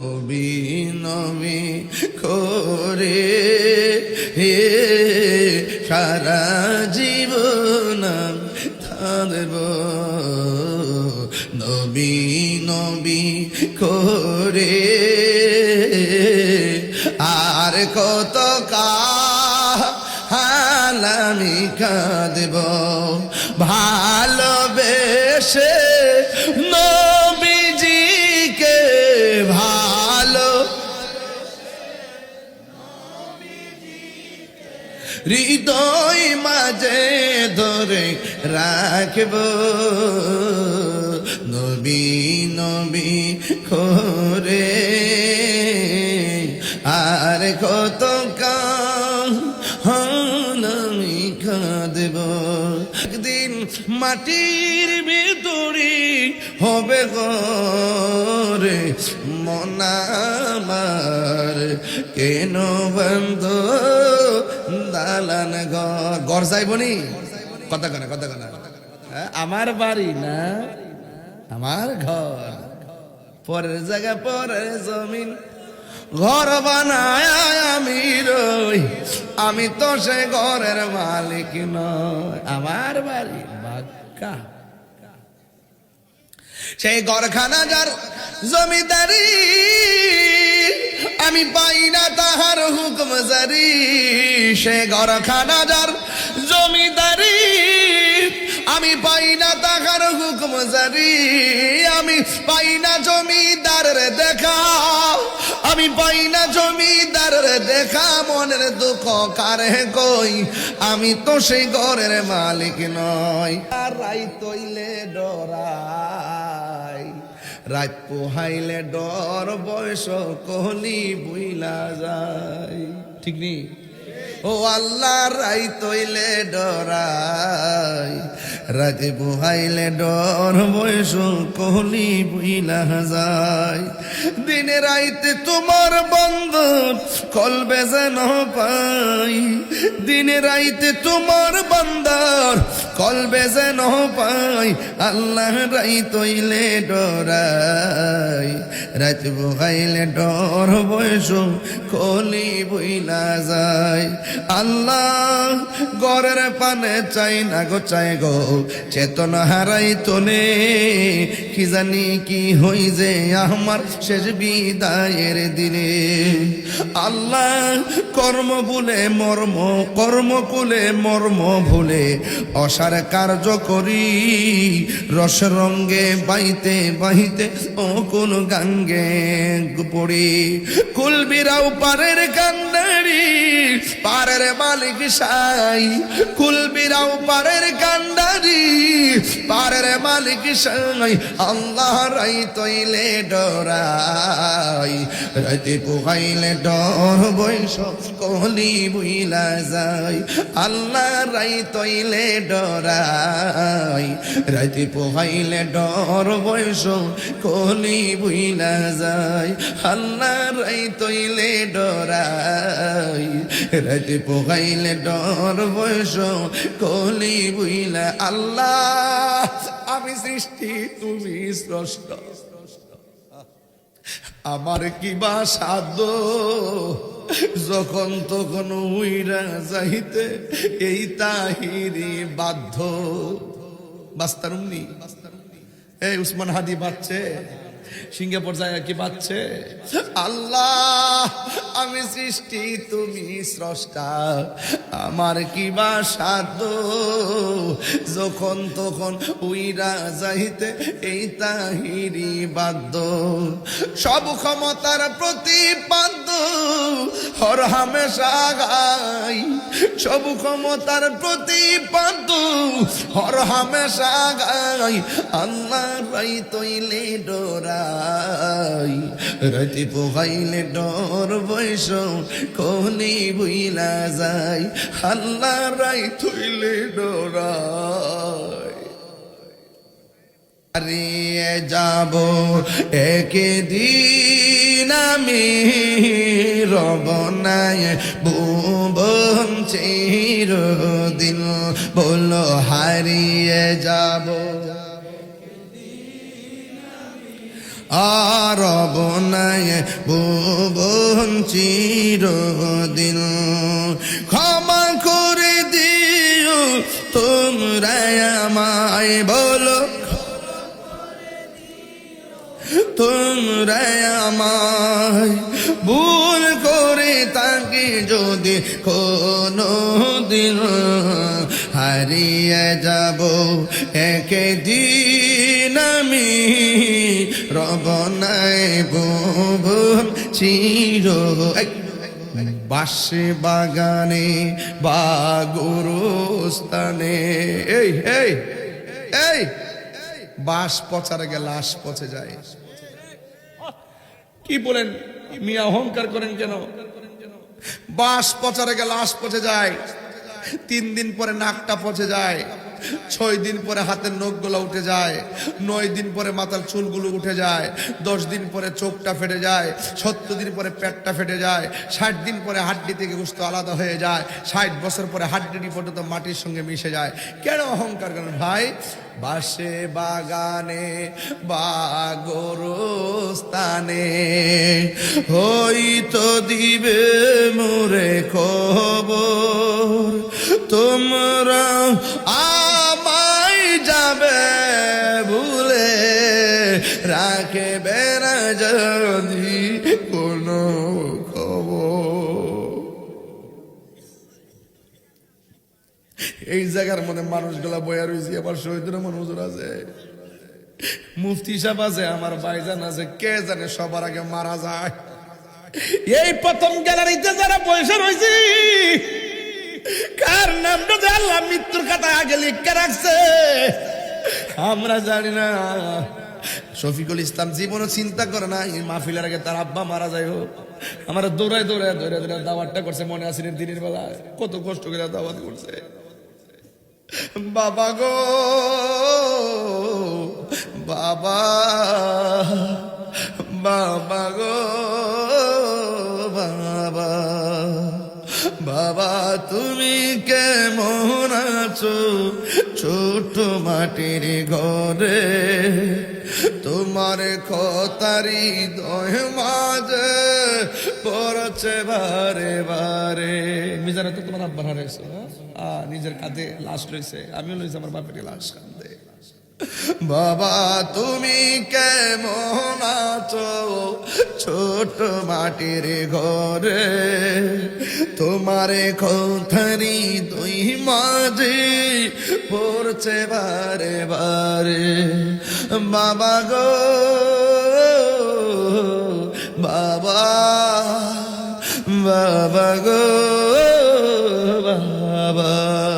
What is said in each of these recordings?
নবী করে হে সারা জীবন থাকব। নবী নবী করে আর কত কালামি কাঁদব। ভালোবেসে হৃদয় মাঝে ধরে রাখব। নবী নবী করে আর কত কামি কাঁদব। একদিন মাটির ভিতরে হবে গরে মনামার কেন বন্ধ দালান ঘর। ঘর যাইবনি কথা কানা কথা কানা হ্যাঁ, আমার বাড়ি না আমার ঘর। পরের জায়গা পরের জমিন। ঘর বানায় আমি রই আমি তো সে ঘরের মালিক নয় আমার বাড়ি বাক্কা। সেই ঘরখানা যার জমিদারি আমি পাই না তাহার হুকুম জারি। সে ঘরখানা যার জমিদারি। আমি পাই না তাহার হুকুম জারি। আমি পাই না জমিদারের দেখা। আমি পাই না জমিদারের দেখা। মনের দুঃখ কারে কই? আমি তো সেই ঘরের মালিক নয় আর রাই তৈলে ডরাই রাত পোহাইলে ডর, বয়স কহলি বুইলা যায়। ঠিক নেই ও আল্লাহ রাই তৈলে ডরাই। রাতে বুহাইলে ডর, বয়স কহলি বুইলা যায়। দিনে রাইতে তোমার বন্ধ, কলবে যেন পাই। দিনে রাইতে তোমার বন্দর কলবে যেন পাই, আল্লাহ রাই তৈলে ডরাই। রাত বুহাইলে ডর বয়স কলি বইলা যায়। আল্লাহ গড়ের পানে চাই না গো, চাই গো, চেতন হারাই তোলে। কি জানি কি হই যে আমার শেষ বিদায়ের দিনে। আল্লাহ কর্ম ভুলে, মর্ম কর্ম কুলে, মর্ম ভুলে অসার কার্য করি রস রঙ্গে বাইতে বাইতে ও কোন গাঙ্গে পড়ি। কুলবিরাও পারের কান্দারি পারের মালিক সাই, কুলবিরাও পারের কান্দারি পারের মালিক সাই, আল্লাহ রাই তৈলে ডরাই। রাতে পোহাইলে ডর বৈশ কলি বুইলা যায়। আল্লাহ রাই তৈলে ডরাই। রাতে পোহাইলে ডর বৈশ কলি বুইলা যায়। আল্লাহ রাই তৈলে ডরাই। রাতে পোহাইলে ডর বয়স, কলি বুইলা আল্লাহ, আমি সৃষ্টি, তুমি স্রষ্ট। আমার কি বা সাধ্য? যখন তখন উইরা যাইতে এই তাহিরি বাধ্য। বাস্তারুমনি? এই উসমান হাদি বাচ্চে সিঙ্গাপুর জায়গা কি পাচ্ছে আল্লাহ, আমি সৃষ্টি, তুমি স্রষ্টা। আমার কি বা সাধ্য? যখন তখন উইরা যাইতে এই তাহিরি বাদ্য সব ক্ষমতার প্রতিপাদ্য হর হামেশা গাই। সব ক্ষমতার প্রতিপাদ্য হর হামেশা গাই। আল্লাহ রাই তৈলে ডরাই রাতে পোহাইলে ডর বয়স কোহলি বুইলা যায় হাল্লা রাই তৈলে ডরাই। হারিয়ে যাব একদিন আমি রবনায় ভুবন চিরদিন বলো হারিয়ে যাব। আর বনায় ভুবন চিরদিন। ক্ষমা করে দিও, তোমরা আমায় বলো। তোমরা আমায় ভুল করে তাকে যদি কোনো দিন হারিয়ে যাব একদিন আমি। রবনায় চির বাসে বাগানে বা গুরুস্থানে। এই এই এই বাস পচার গে লাশ পচে যায়। কি বলেন মিয়া অহংকার করেন কেন? বাস পচারে গে লাশ পচে যায়। তিন দিন পরে নাকটা পচে যায়। ছয় দিন পরে হাতের নখগুলো উঠে যায়, নয় দিন পরে মাথার চুলগুলো উঠে যায়, দশ দিন পরে চোখটা ফেটে যায়, সত্তর দিন পরে পেটটা ফেটে যায়, ষাট দিন পরে হাড্ডি থেকে গোস্ত আলাদা হয়ে যায়, ষাট বছর পরে হাড্ডিটি পর্যন্ত মাটির সঙ্গে মিশে যায়। কেন অহংকার করেন ভাই? বাসে, বাগানে, বা গোরস্থানে, হইতো দিবে মোরে খবর, তোমরা রাখে বেড়া যদি কোনো এই জায়গার মনে মানুষগুলা বয়া রয়েছে আবার শহীদের মানুষ আছে। মুফতি সাহেব আছে, আমার ভাইজান আছে, কে জানে সবার আগে মারা যায়। এই প্রথম গ্যালারিতে যারা পয়সা রয়েছে, কার নামটা যে আল্লাহ মৃত্যুর কথা আগে লিখে রাখছে, আমরা জানি না। শফিকুল ইসলাম জীবনও চিন্তা করে না এই মাহফিলের আগে তার আব্বা মারা যায় হোক। আমার দৌড়ায় দৌড়ায় দৌড়ায় দৌড়ায় দাওয়াতটা করছে, মনে আছে দিনের বেলায়। কত কষ্ট করে দাওয়াত করছে। বাবা গো, বাবা বাবা গো, বাবা বাবা, তুমি কেমন আছো? ছোট মাটির ঘরে তোমার খতারি দয় মাঝে পড়ছে বারে বারে। মিজানে তো তোমার আব্বার হারাইছো আহ, নিজের কাঁধে লাশ লইছে, আমিও লইছি, আমার বাপের লাশ কাঁদে বাবা, তুমি কেমন আছো? ছোট মাটির ঘরে তোমার কোথারি দুই মাঝে পড়ছে বারে বারে। বাবা গো, বাবা বাবা গো, বাবা।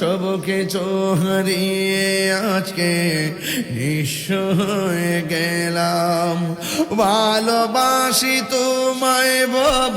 সব কিছু হারিয়ে আজকে নিঃস্ব হয়ে গেলাম। ভালোবাসি তোমায় বাব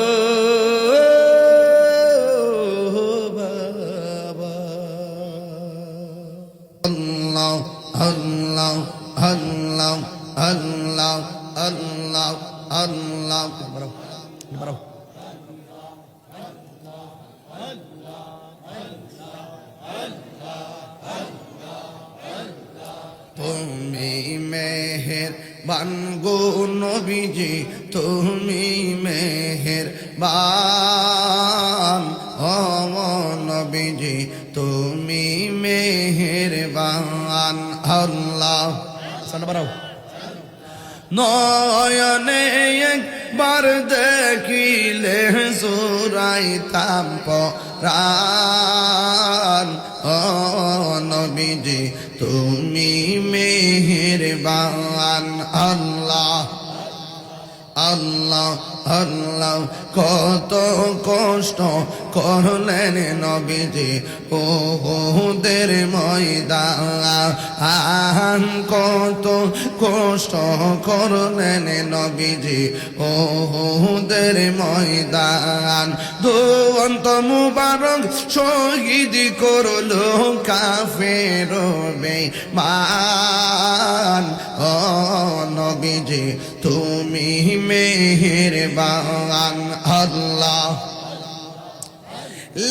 আল্লাহ আল্লাহ আল্লাহ আল্লাহ আল্লাহ আল্লাহ। তুমি মেহের বানগো নবীজি, তুমি মেহের বান ও নবীজি, তুমি মেহের বান আল্লাহ। বাড়াও। নয়নে একবার দেখিলে সুরাইতাম পরাণ নবীজি তুমি মেহেরবান আল্লাহ। আল্লাহ আল্লাহ কত কষ্ট করলেন নবীজি। ও বহুদের ময়দা ময়দান কত কষ্ট করলেন নবীজি। ওদের ময়দান দুয়ন্ত মুবারক শহীদ করল কাফের বেমান ও নবীজি তুমি মেহেরবান আল্লাহ।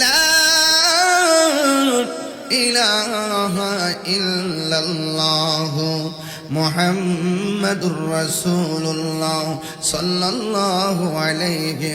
লা ইলাহা ইল্লাল্লাহ মুহাম্মাদুর রাসূলুল্লাহ সাল্লাল্লাহু আলাইহি